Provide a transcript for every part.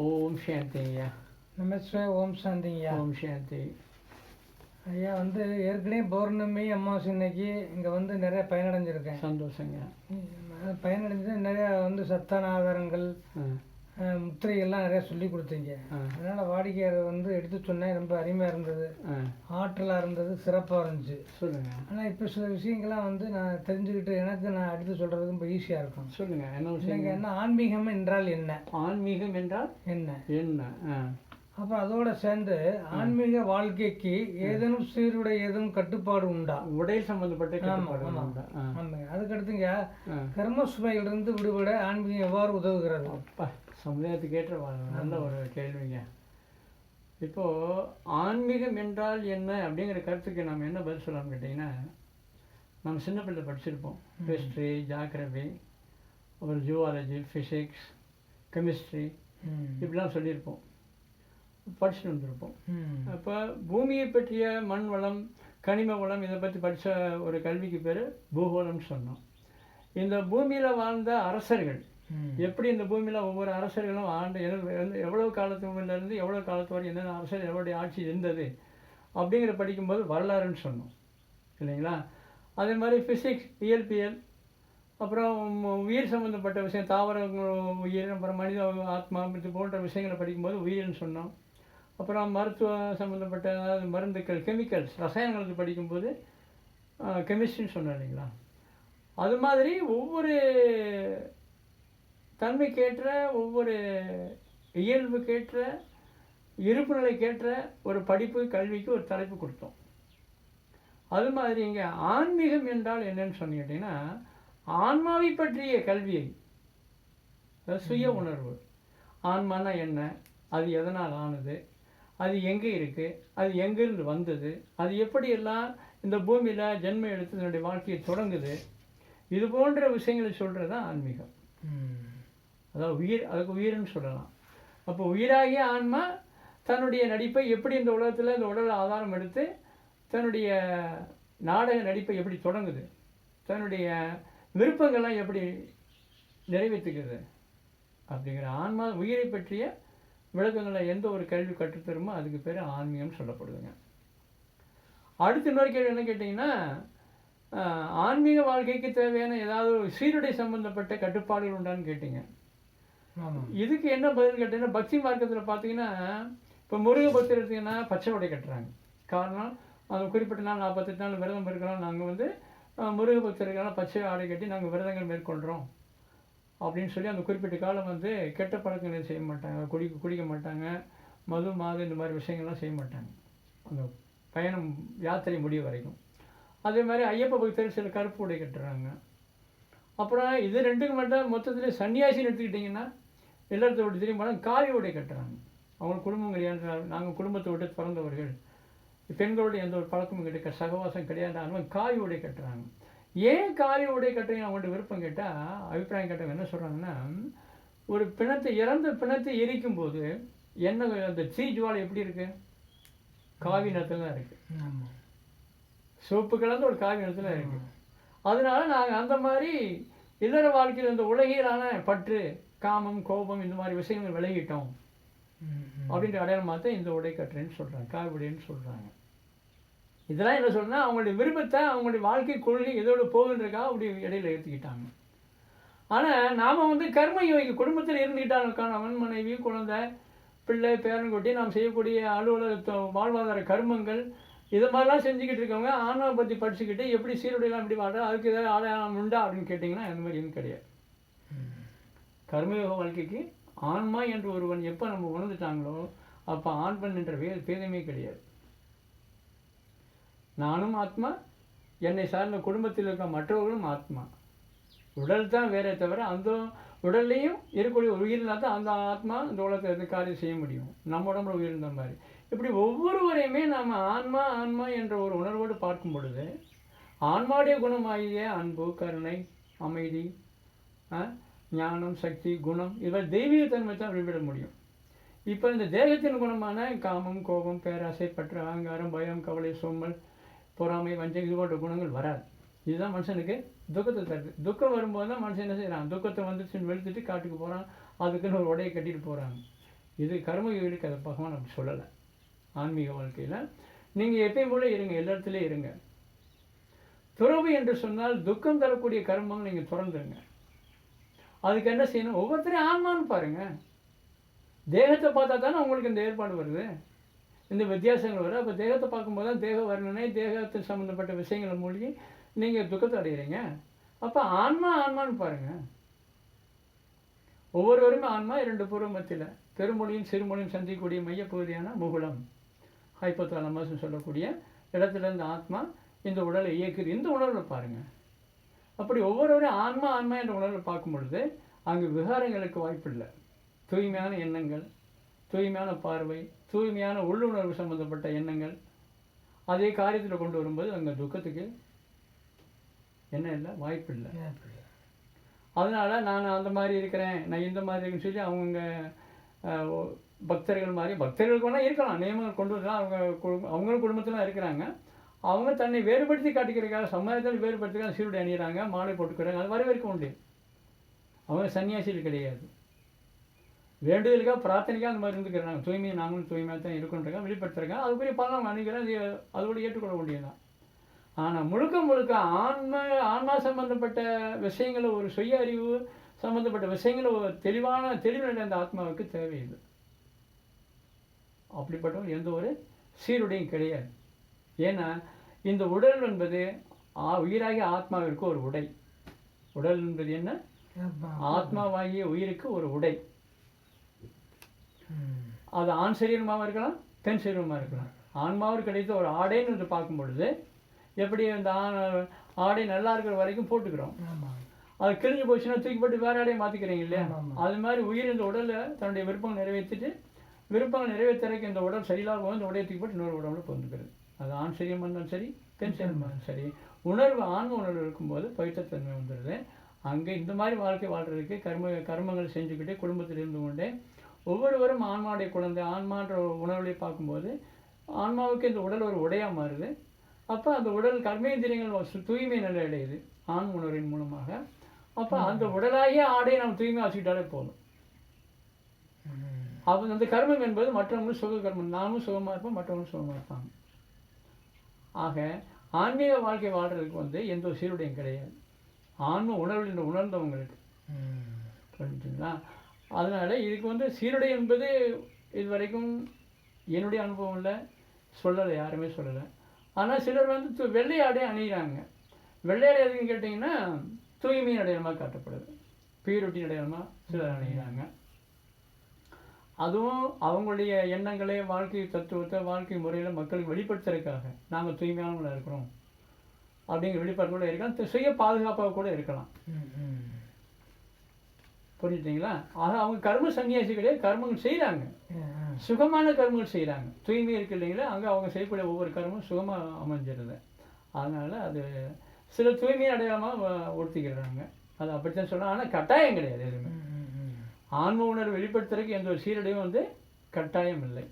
ஓம் சாந்தி ஐயா நமஸ்தே ஓம் சாந்திங்கய்யா ஓம் சாந்தி. ஐயா வந்து ஏற்கனவே பௌர்ணமி அமாவாசை இன்னைக்கு இங்கே வந்து நிறைய பயனடைஞ்சிருக்கேன். சந்தோஷங்க. அது பயனடைஞ்சு நிறைய வந்து சத்தான ஆதாரங்கள் முத்திரைகள்லாம் நிறைய சொல்லி கொடுத்தீங்க. அதனால் வாடிக்கையாளர் வந்து எடுத்து சொன்னேன் ரொம்ப அருமையாக இருந்தது. ஆற்றலாக இருந்தது சிறப்பாக இருந்துச்சு. சொல்லுங்க. ஆனால் இப்போ சில விஷயங்கள்லாம் வந்து நான் தெரிஞ்சுக்கிட்டு எனக்கு நான் எடுத்து சொல்கிறதுக்கு ரொம்ப ஈஸியாக இருக்கும். சொல்லுங்க என்ன விஷயம் என்ன ஆன்மீகம் என்றால் என்ன? ஆன்மீகம் என்றால் என்ன? என்ன? ஆ. அப்போ அதோட சேர்ந்து ஆன்மீக வாழ்க்கைக்கு ஏதேனும் சீருடை ஏதேனும் கட்டுப்பாடு உண்டா? உடை சம்பந்தப்பட்ட கட்டுப்பாடு ஆமா. உண்டா? ஆ. ஆமாங்க. அதுக்கு அடுத்துங்க ஆ. கர்ம சுமையிலிருந்து விடுபட ஆன்மீகம் எவ்வாறு உதவுகிறது? அப்பா சமுதாயத்துக்கு ஏற்ற வா- நல்ல ஒரு கேள்விங்க இப்போ ஆன்மீகம் என்றால் என்ன அப்படிங்கிற கருத்துக்கு நம்ம என்ன பதில் சொல்லலாம்னு கேட்டிங்கன்னா நம்ம சின்ன பிள்ளை படிச்சிருப்போம் ஹிஸ்ட்ரி ஜாகிரபி அப்புறம் ஜுவாலஜி ஃபிசிக்ஸ் கெமிஸ்ட்ரி. இப்படிலாம் சொல்லியிருப்போம் படிச்சுட்டு வந்திருப்போம். அப்போ பூமியை பற்றிய மண் வளம் கனிம வளம் இதை பற்றி படித்த ஒரு கல்விக்கு பேர் பூகோளம்னு சொன்னோம் இந்த பூமியில் வாழ்ந்த அரசர்கள். எப்படி இந்த பூமியில் ஒவ்வொரு அரசர்களும் ஆண்டு எவ்வளவு- காலத்து எவ்வளவு எவ்வளோ காலத்து வரை என்னென்ன அரசர் எவ்வளோடைய ஆட்சி இருந்தது அப்படிங்கிற படிக்கும்போது வரலாறுன்னு சொன்னோம். இல்லைங்களா? அதே மாதிரி ஃபிசிக்ஸ் இயற்பியல் அப்புறம் உயிர் சம்மந்தப்பட்ட விஷயம் தாவரங்கள் உயிர் அப்புறம் மனித ஆத்மா இது போன்ற விஷயங்களை படிக்கும்போது உயிர்னு சொன்னோம். அப்புறம் மருத்துவ சம்மந்தப்பட்ட அதாவது மருந்துக்கள் கெமிக்கல்ஸ் ரசாயனங்களுக்கு படிக்கும்போது கெமிஸ்ட்ரின்னு சொன்னோம் இல்லைங்களா? அது மாதிரி ஒவ்வொரு தன்மைக்கேற்ற ஒவ்வொரு இயல்புக்கேற்ற இருப்பு நிலைக்கேற்ற ஒரு படிப்பு கல்விக்கு ஒரு தலைப்பு கொடுத்தோம். அது மாதிரி இங்கே ஆன்மீகம் என்றால் என்னன்னு சொன்னீங்கன்னா ஆன்மாவை பற்றிய கல்வியை சுய உணர்வு. ஆன்மானா என்ன? அது எதனால் ஆனது? அது எங்கே இருக்குது அது எங்கிருந்து வந்தது? அது எப்படியெல்லாம் இந்த பூமியில் ஜென்மம் எடுத்து தன்னுடைய வாழ்க்கையை தொடங்குது? இது போன்ற விஷயங்களை சொல்கிறது தான் ஆன்மீகம். அதாவது உயிர் அதுக்கு உயிர்னு சொல்லலாம். அப்போ உயிராகிய ஆன்மா தன்னுடைய நடிப்பை எப்படி இந்த உலகத்தில் இந்த உடல் ஆதாரம் எடுத்து தன்னுடைய நாடக நடிப்பை எப்படி தொடங்குது? தன்னுடைய விருப்பங்கள்லாம் எப்படி நிறைவேற்றுகிறது? அப்படிங்கிற ஆன்மா உயிரை பற்றிய விளக்கங்களை எந்த ஒரு கல்வி கற்றுத்தருமோ அதுக்கு பேர் ஆன்மீகம் சொல்லப்படுதுங்க. அடுத்த இன்னொரு கேள்வி என்ன கேட்டிங்கன்னா ஆன்மீக வாழ்க்கைக்கு தேவையான ஏதாவது ஒரு சீருடை சம்பந்தப்பட்ட கட்டுப்பாடுகள் உண்டான்னு கேட்டீங்க. இதுக்கு என்ன பதில் கேட்டீங்கன்னா பக்தி மார்க்கத்தில் பார்த்தீங்கன்னா இப்போ முருக பக்தி எடுத்தீங்கன்னா பச்சை உடை கட்டுறாங்க. காரணம் அது குறிப்பிட்ட நாள் நாற்பத்தெட்டு நாள் விரதம் இருக்கிறோம். நாங்கள் வந்து அஹ், முருக பக்தர்களால் பச்சை ஆடை கட்டி நாங்கள் விரதங்கள் மேற்கொள்கிறோம் அப்படின்னு சொல்லி அந்த குறிப்பிட்ட காலம் வந்து கெட்ட பழக்கங்களை செய்ய மாட்டாங்க. குடி குடிக்க மாட்டாங்க. மது மாது இந்த மாதிரி விஷயங்கள்லாம் செய்ய மாட்டாங்க. அந்த பயணம் யாத்திரை முடிவு வரைக்கும். அதே மாதிரி ஐயப்ப பக்தர் சில கருப்பு உடை கட்டுறாங்க. அப்புறம் இது ரெண்டுக்கு மட்டும் மொத்தத்தில் சன்னியாசின்னு எடுத்துக்கிட்டிங்கன்னா இல்லறத்தை விட்டு திரும்பி போனால் காவி உடை கட்டுறாங்க. அவங்க குடும்பம் கிடையாது நாங்கள் குடும்பத்தை விட்டு பிறந்தவர்கள். பெண்களோட எந்த ஒரு பழக்கமும் கிடைக்க சகவாசம் கிடையாதாலும் காவி உடை கட்டுறாங்க. ஏன் காவி உடை கட்டுறீங்க? அவங்கள்ட்ட விருப்பம் கேட்டால் அபிப்பிராயம் கேட்டவங்க என்ன சொல்கிறாங்கன்னா ஒரு பிணத்தை இறந்த பிணத்தை எரிக்கும் போது என்ன அந்த தீ ஜுவாலை எப்படி இருக்கு? காவி நிறத்தில் தான் இருக்கு. சிவப்பு கலந்த ஒரு காவி நிறத்தில் இருக்கு. அதனால நாங்கள் அந்த மாதிரி இல்லற வாழ்க்கையில் இந்த உலகியலான பற்று காமம் கோபம் இந்த மாதிரி விஷயங்கள் விலகிட்டோம். அப்படின்ற அடையாளம் மாற்ற இந்த உடை கட்டுறேன்னு சொல்கிறாங்க காவி உடைன்னு சொல்கிறாங்க இதெல்லாம் என்ன சொல்றேன்னா அவங்களுடைய விருப்பத்தை அவங்களுடைய வாழ்க்கை கொள்கை எதோட போகுன்றக்கா அப்படி இடையில ஏற்றுக்கிட்டாங்க ஆனால் நாம் வந்து கர்ம யோகி குடும்பத்தில் இருந்துக்கிட்டாலும் கணவன் மனைவி குழந்தை பிள்ளை பேரன்குட்டி நாம் செய்யக்கூடிய அலுவலக வாழ்வாதார கர்மங்கள் இது மாதிரிலாம் செஞ்சுக்கிட்டு இருக்கவங்க ஆன்மாவை பற்றி படிச்சுக்கிட்டு எப்படி சீருடையெல்லாம் எப்படி வாழ்றா அதுக்கு ஏதாவது ஆதாரம் உண்டா அப்படின்னு கேட்டிங்கன்னா அந்த மாதிரி எதுவும் கிடையாது. கர்மயோக வாழ்க்கைக்கு ஆன்மா என்று ஒருவன் எப்போ நம்ம உணர்ந்துட்டாங்களோ அப்போ ஆண்பன் என்ற வே பேதமே கிடையாது. நானும் ஆத்மா என்னை சார்ந்த குடும்பத்தில் இருக்க மற்றவர்களும் ஆத்மா. உடல் தான் வேறே தவிர அந்த உடல்லையும் இருக்கக்கூடிய உயிரினா தான் அந்த ஆத்மா இந்த உலகத்தில் இருந்து காரியம் செய்ய முடியும். நம்ம உடம்புல உயிர் இருந்த மாதிரி. இப்படி ஒவ்வொருவரையுமே நாம் ஆன்மா ஆன்மா என்ற ஒரு உணர்வோடு பார்க்கும் பொழுது ஆன்மாவுடைய குணமாகிய அன்பு கருணை அமைதி ஆ, ஞானம் சக்தி குணம் இதுவரை தெய்வீக தன்மை தான் விரும்பிட முடியும். இப்போ இந்த தேகத்தின் குணமான காமம் கோபம் பேராசை பற்று அகங்காரம் பயம் கவலை சோம்பல் பொறாமை வஞ்சம் இது போன்ற குணங்கள் வராது. இதுதான் மனுஷனுக்கு துக்கத்தை தருது. துக்கம் வரும்போது தான் மனுஷன் என்ன செய்கிறான் துக்கத்தை வந்துச்சுன்னு வெளுத்துட்டு காட்டுக்கு போகிறான் அதுக்குன்னு ஒரு உடையை கட்டிட்டு போகிறாங்க இது கர்ம வீடு பகவான் அப்படி சொல்லலை. ஆன்மீக வாழ்க்கையில் நீங்கள் எப்பயும் போல இருங்க எல்லா இடத்துலையும் இருங்க. துறவு என்று சொன்னால் துக்கம் தரக்கூடிய கர்மங்கள் நீங்கள் திறந்துருங்க. அதுக்கு என்ன செய்யணும்? ஒவ்வொருத்தரையும் ஆன்மான்னு பாருங்கள் தேகத்தை பார்த்தா தானே உங்களுக்கு இந்த ஏற்பாடு வருது. இந்த வித்தியாசங்கள் வரும். அப்போ தேகத்தை பார்க்கும்போது தான் தேக வர்ணனை தேகத்து சம்மந்தப்பட்ட விஷயங்களை மூழ்கி நீங்கள் துக்கத்தை அடைகிறீங்க அப்போ ஆன்மா ஆன்மான்னு பாருங்க. ஒவ்வொருவருமே ஆன்மா இரண்டு பூர்வ மத்தியில். பெருமொழியும் சிறுமொழியும் சந்திக்கக்கூடிய மையப்பகுதியான முகுளம் ஹைப்போத்தாலமாஸ் சொல்லக்கூடிய இடத்துல இருந்து ஆத்மா இந்த உடலை இயக்குது. இந்த உணர்வை பாருங்கள் அப்படி ஒவ்வொருவரும் ஆன்மா ஆன்மா என்ற உணர்வில் பார்க்கும் பொழுது அங்கு விகாரங்களுக்கு வாய்ப்பில்லை. தூய்மையான எண்ணங்கள் தூய்மையான பார்வை தூய்மையான உள்ளுணர்வு சம்பந்தப்பட்ட எண்ணங்கள் அதே காரியத்தில் கொண்டு வரும்போது அங்கே துக்கத்துக்கு என்ன இல்லை வாய்ப்பு இல்லை அதனால் நான் அந்த மாதிரி இருக்கிறேன் நான் இந்த மாதிரி இருக்குன்னு சொல்லி அவங்க பக்தர்கள் மாதிரி பக்தர்கள் வேணால் இருக்கலாம் நியமங்கள் கொண்டு வரலாம் அவங்க குடும்ப அவங்களும் குடும்பத்தில் இருக்கிறாங்க. அவங்க தன்னை வேறுபடுத்தி காட்டிக்கிறதுக்காக சமுதாயத்தில் வேறுபடுத்திக்காக சீருடை அணியிறாங்க மாலை போட்டுக்கிறாங்க அது வரவேற்க உண்டு. அவங்க சன்னியாசிகள் கிடையாது. வேண்டுதலுக்காக பிரார்த்தனைக்காக அந்த மாதிரி இருந்துக்கிறாங்க. தூய்மையை நாங்களும் தூய்மையாக தான் இருக்கோன்றக்காக வெளிப்படுத்துறாங்க அதுக்குரிய பலன் அவங்க அணுகிறேன் அது அதோடு ஏற்றுக்கொள்ள வேண்டியதுதான். ஆனால் முழுக்க முழுக்க ஆன்ம ஆன்மா சம்பந்தப்பட்ட விஷயங்களை ஒரு சுய அறிவு சம்மந்தப்பட்ட விஷயங்களை ஒரு தெளிவான தெளிவு நிலை அந்த ஆத்மாவுக்கு தேவையில்லை. அப்படிப்பட்டவங்க எந்த ஒரு சீருடையும் கிடையாது. ஏன்னா இந்த உடல் என்பது ஆ- உயிராகிய ஆத்மாவிற்கு ஒரு உடை. உடல் என்பது என்ன? ஆத்மாவாகிய உயிருக்கு ஒரு உடை. அது ஆண் சரீரமாக இருக்கலாம் பெண் சரீரமாக இருக்கலாம். ஆன்மாவிற்கு கிடைத்த ஒரு ஆடைன்னு வந்து பார்க்கும் பொழுது எப்படி அந்த ஆ- ஆடை நல்லா இருக்கிற வரைக்கும் போட்டுக்கிறோம். அது கிழிஞ்சு போச்சுன்னா தூக்கி போட்டு வேற ஆடையை மாற்றிக்கிறீங்க இல்லையா. அது மாதிரி உயிர் இந்த உடலை தன்னுடைய விருப்பம் நிறைவேற்றிட்டு விருப்பங்கள் நிறைவேற்றுறதுக்கு இந்த உடல் சரியில்லாத இந்த உடையை தூக்கி போட்டு இன்னொரு உடம்புல பொந்துக்கிறது அது ஆண் சரீரமாக இருந்தாலும் சரி பெண் இருந்தாலும் சரி. உணர்வு ஆன்ம உணர்வு இருக்கும்போது பவித்தத்தன்மை வந்துடுது. அங்கே இந்த மாதிரி வாழ்க்கை வாழ்றதுக்கு கர்ம கர்மங்கள் செஞ்சுக்கிட்டு குடும்பத்தில் இருந்து கொண்டே ஒவ்வொருவரும் ஆன்மாவுடைய குழந்தை ஆன்மான்ற உணர்வுகளை பார்க்கும்போது ஆன்மாவுக்கு இந்த உடல் ஒரு உடையாக மாறுது. அப்போ அந்த உடல் கர்மேந்திரியங்கள் தூய்மை நிலை அடையுது ஆண் உணர்வின் மூலமாக. அப்போ அந்த உடலாகிய ஆடையை நம்ம தூய்மையாக வச்சுக்கிட்டாலே போதும். அப்போ அந்த கர்மம் என்பது மற்றவங்களும் சுக கர்மம் நாமும் சுகமாக இருப்போம் மற்றவங்களும் சுகமாக இருப்பாங்க. ஆக ஆன்மீக வாழ்க்கை வாழ்றதுக்கு வந்து எந்த ஒரு சீருடையும் கிடையாது. ஆன்ம உணர்வு என்று உணர்ந்தவங்களுக்கு. புரிஞ்சுங்களா அதனால் இதுக்கு வந்து சீருடை என்பது இது வரைக்கும் என்னுடைய அனுபவம் இல்லை. சொல்லலை யாருமே சொல்லலை. ஆனால் சிலர் வந்து து- வெள்ளை அணிகிறாங்க வெள்ளையாடை எதுன்னு கேட்டிங்கன்னா தூய்மையின் அடையாளமாக காட்டப்படுது. பியூரிட்டி அடையாளமாக சிலர் அணிகிறாங்க அதுவும் அவங்களுடைய எண்ணங்களை வாழ்க்கை தத்துவத்தை வாழ்க்கை முறையில் மக்களுக்கு வெளிப்படுத்துறதுக்காக. நாங்கள் தூய்மையானவங்களாக இருக்கிறோம். அப்படிங்கிற வெளிப்பாடு கூட இருக்கலாம் சுய பாதுகாப்பாக கூட இருக்கலாம். புரிஞ்சுட்டிங்களா? ஆக அவங்க கர்ம சன்னியாசி கிடையாது கர்மங்கள் செய்கிறாங்க சுகமான கர்மங்கள் செய்கிறாங்க தூய்மை இருக்கு இல்லைங்களா? அங்கே அவங்க செய்யக்கூடிய ஒவ்வொரு கர்மம் சுகமாக அமைஞ்சிருது. அதனால் அது சில தூய்மை அடையாளமாக உடுத்திக்கிறாங்க அது அப்படித்தான் சொல்கிறாங்க ஆனால் கட்டாயம் கிடையாது எதுவுமே. ஆன்ம உணர்வு வெளிப்படுத்துறதுக்கு எந்த ஒரு சீரடையும் வந்து கட்டாயம் இல்லை.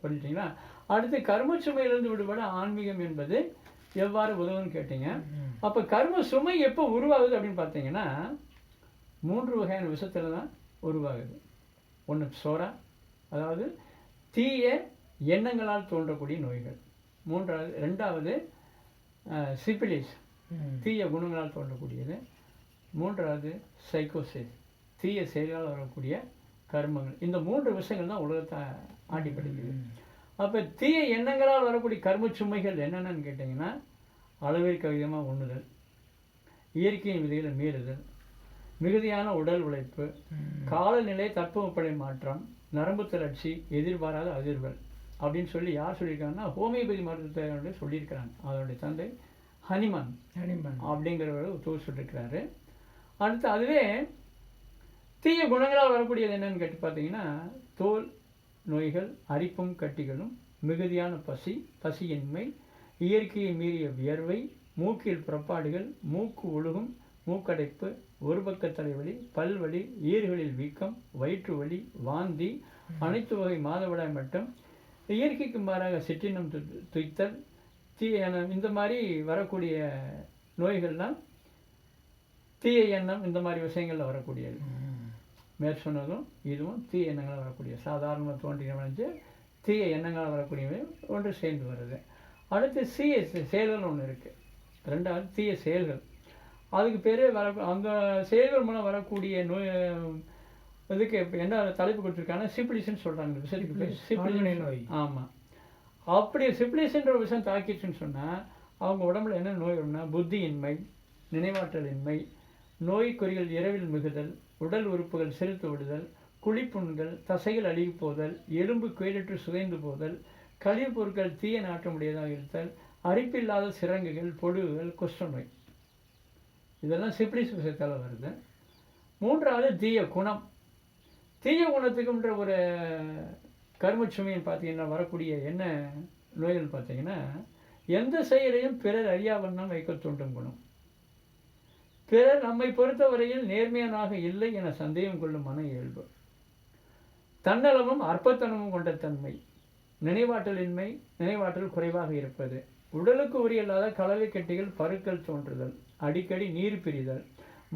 புரிஞ்சுட்டீங்களா? அடுத்து கர்ம சுமையிலிருந்து விடுபட ஆன்மீகம் என்பது எவ்வாறு உதவுன்னு கேட்டீங்க. அப்போ கர்ம சுமை எப்போ உருவாகுது அப்படின்னு பார்த்தீங்கன்னா மூன்று வகையான விஷத்தில் தான் உருவாகுது. ஒன்று சோரா அதாவது தீய எண்ணங்களால் தோன்றக்கூடிய நோய்கள். மூன்றாவது ரெண்டாவது சிபிலிஸ் தீய குணங்களால் தோன்றக்கூடியது. மூன்றாவது சைக்கோசிஸ் தீய செயலால் வரக்கூடிய கர்மங்கள். இந்த மூன்று விஷயங்கள் தான் உலகத்தை ஆட்டி படிக்குது. அப்போ தீய எண்ணங்களால் வரக்கூடிய கர்ம சுமைகள் என்னென்னு கேட்டிங்கன்னா அளவிற்கு அதிகமாக உண்ணுதல் இயற்கையின் விதிகளை மீறுதல் மிகுதியான உடல் உழைப்பு காலநிலை தட்பவெப்படை மாற்றம் நரம்பு தளர்ச்சி எதிர்பாராத அதிர்வல் அப்படின்னு சொல்லி யார் சொல்லியிருக்காங்கன்னா ஹோமியோபதி மருத்துவத்தை சொல்லியிருக்கிறாங்க. அதனுடைய தந்தை ஹனிமான் அப்படிங்கிறவர் தூர் சொல்லியிருக்கிறாரு அடுத்து அதுவே தீய குணங்களால் வரக்கூடியது என்னன்னு கேட்டு பார்த்தீங்கன்னா தோல் நோய்கள் அரிப்பும் கட்டிகளும் மிகுதியான பசி பசியின்மை இயற்கையை மீறிய வியர்வை மூக்கில் புறப்பாடுகள் மூக்கு ஒழுகும் மூக்கடைப்பு ஒரு பக்க தலைவலி பல்வலி ஈர்களில் வீக்கம் வயிற்று வலி வாந்தி அனைத்து வகை மாதவிடாய் மட்டும் இயற்கைக்கு மாறாக சிற்றினம் து- துய்த்தல் தீய எண்ணம் இந்த மாதிரி வரக்கூடிய நோய்கள்லாம் தீய எண்ணம் இந்த மாதிரி விஷயங்களில் வரக்கூடியது. மேற்சொன்னதும் இதுவும் தீய எண்ணங்களால் வரக்கூடிய சாதாரணமாக தோன்றின வந்து தீய எண்ணங்களால் வரக்கூடியவை ஒன்று சேர்ந்து வருது. அடுத்து தீய செ- செயல்கள் ஒன்று இருக்குது ரெண்டாவது தீய செயல்கள். அதுக்கு பேர் வர அந்த செயல்கள் மூலம் வரக்கூடிய நோய் இதுக்கு இப்போ என்ன தலைப்பு கொடுத்துருக்காங்கன்னா சிப்ளிஸ்ன்னு சொல்கிறாங்க ஆண்மை நோய். ஆமாம் அப்படி சிப்ளிஸ்ன்ற ஒரு விஷயம் தாக்கிடுச்சுன்னு சொன்னால் அவங்க உடம்புல என்ன நோய் வரும்னா புத்தியின்மை நினைவாற்றலின்மை நோய்க்குறிகள் இரவில் மிகுதல் உடல் உறுப்புகள் செலுத்து விடுதல் குழிப்புண்கள் தசைகள் அழுகி போதல் எலும்பு குயிலிட்டு சுதைந்து போதல் கழிவுப் பொருட்கள் தீய நாட்டமுடையதாக இருத்தல் அரிப்பில்லாத சிரங்குகள் பொடுகுகள் குஷ்டநோய் இதெல்லாம் சிப்ளிஸ் விஷயத்தால் வருது. மூன்றாவது தீய குணம். தீய குணத்துக்குன்ற ஒரு கர்மச்சுமைன்னு பார்த்தீங்கன்னா வரக்கூடிய என்ன நோய்கள் பார்த்தீங்கன்னா எந்த செயலையும் பிறர் அறியாவண்ணம் வைக்க தூண்டும் குணம். பிறர் நம்மை பொறுத்தவரையில் நேர்மையானாக இல்லை என சந்தேகம் கொள்ளும் மன இயல்பு. தன்னலமும் அற்பத்தனமும் கொண்ட தன்மை. நினைவாற்றலின்மை நினைவாற்றல் குறைவாக இருப்பது. உடலுக்கு உரியல்லாத கலவை கட்டிகள் பருக்கள் தோன்றுதல். அடிக்கடி நீர் பிரிதல்.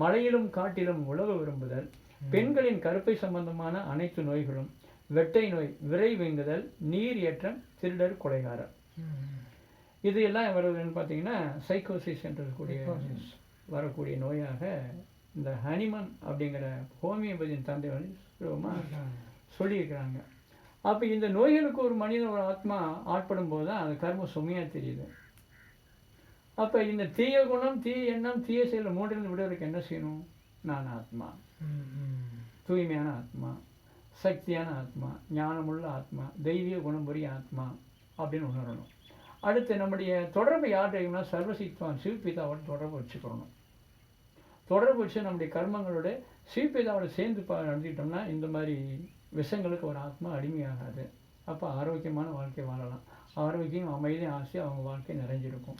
மழையிலும் காட்டிலும் உழவு விரும்புதல். பெண்களின் கருப்பை சம்பந்தமான அனைத்து நோய்களும். வெட்டை நோய் விரை வீங்குதல் நீர் ஏற்றம் திருடர் கொலைகாரர் இது எல்லாம் வருவதுன்னு பார்த்தீங்கன்னா சைக்கோசிஸ் என்று கூடிய. வரக்கூடிய நோயாக இந்த ஹனிமன் அப்படிங்கிற ஹோமியோபதியின் தந்தை வந்து சுலபமாக சொல்லியிருக்கிறாங்க. அப்போ இந்த நோய்களுக்கு ஒரு மனிதனோட ஒரு ஆத்மா ஆட்படும் போது தான் அது கர்ம சுமையாக தெரியுது. அப்போ இந்த தீய குணம் தீய எண்ணம் தீய செயல் மூன்றிலிருந்து விடுவதற்கு என்ன செய்யணும்? நான் ஆத்மா. தூய்மையான ஆத்மா சக்தியான ஆத்மா ஞானமுள்ள ஆத்மா தெய்வீக குணம்புரிய ஆத்மா அப்படின்னு உணரணும். அடுத்து நம்முடைய தொடர்பு யார்கிட்டயும்னா சர்வசித்வான் சிவபிதாவோட தொடர்பு வச்சுக்கணும். தொடர்பு வச்சு நம்முடைய கர்மங்களோட சிவபிதாவோட சேர்ந்து பா நடந்துக்கிட்டோம்னா இந்த மாதிரி விஷங்களுக்கு ஒரு ஆத்மா அடிமையாகாது. அப்போ ஆரோக்கியமான வாழ்க்கை வாழலாம். ஆரோக்கியம் அமைதியும் ஆசை அவங்க வாழ்க்கை நிறைஞ்சிருக்கும்.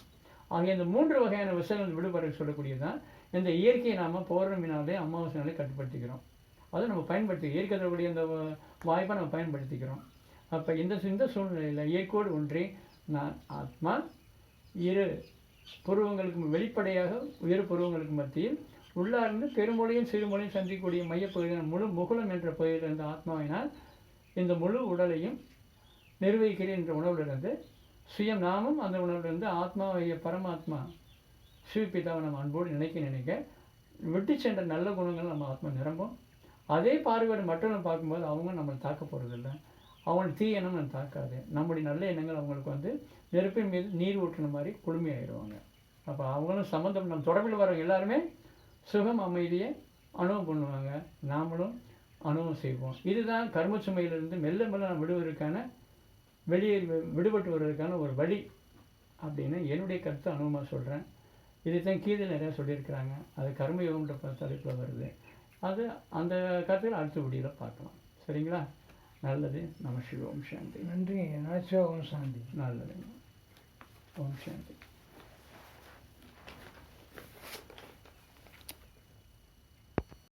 ஆகிய இந்த மூன்று வகையான விஷயங்கள் விடுபட சொல்லக்கூடியதான் இந்த இயற்கையை நாம் பௌர்ணமினாலே அமாவாசைனாலே கட்டுப்படுத்திக்கிறோம். அதை நம்ம பயன்படுத்தி இயற்கை தரக்கூடிய இந்த வாய்ப்பை நம்ம பயன்படுத்திக்கிறோம். அப்போ இந்த இந்த சூழ்நிலையில் இயற்கையோடு ஒன்றே நான் ஆத்மா இரு புருவங்களுக்கு வெளிப்படையாக உயர் புருவங்களுக்கு மத்தியில் உள்ளார்ந்து பெருமொழியும் சிறுமொழியும் சந்திக்கக்கூடிய மையப்பகுதியான முழு முகுலம் என்ற பகுதியில் இருந்த ஆத்மாவினால் இந்த முழு உடலையும் நிர்வகிக்கிறேன் என்ற உணர்விலிருந்து சுயம் நாமும் அந்த உணர்விலிருந்து ஆத்மாவைய பரமாத்மா சிவபிதாவை நம்ம அன்போடு நினைக்க நினைக்க விட்டு சென்ற நல்ல குணங்கள் நம்ம ஆத்மா நிரம்பும். அதே பார்வையோடு மற்றவங்க பார்க்கும்போது அவங்க நம்மளை தாக்க போகிறதில்ல அவங்களுக்கு தீய எண்ணம் நம்ம தாக்காது. நம்முடைய நல்ல எண்ணங்கள் அவங்களுக்கு வந்து நெருப்பின் மீது நீர் ஊற்றின மாதிரி குளுமையாயிடுவாங்க. அப்போ அவங்களும் சம்மந்தம் நம்ம தொடர்பில் வரவங்க எல்லாருமே சுகம் அமைதியை அனுபவம் பண்ணுவாங்க. நாமளும் அனுபவம் செய்வோம். இதுதான் கர்ம சுமையிலிருந்து மெல்ல மெல்ல நம்ம விடுவதற்கான வெளியே விடுபட்டு வருவதற்கான ஒரு வழி அப்படின்னு என்னுடைய கருத்தை அனுபவமாக சொல்கிறேன் இதைத்தான் கீதையில் நிறையா சொல்லியிருக்கிறாங்க. அது கர்மயோகம்ன்ற தலைப்புல வருது. அது அந்த கருத்தில் அடுத்த வீடியோவில் பார்க்கலாம். சரிங்களா? நல்லது. நம சிவ ஓம் சாந்தி. நன்றி. நாச்சிவா ஓம் சாந்தி. நல்லது. ஓம் சாந்தி.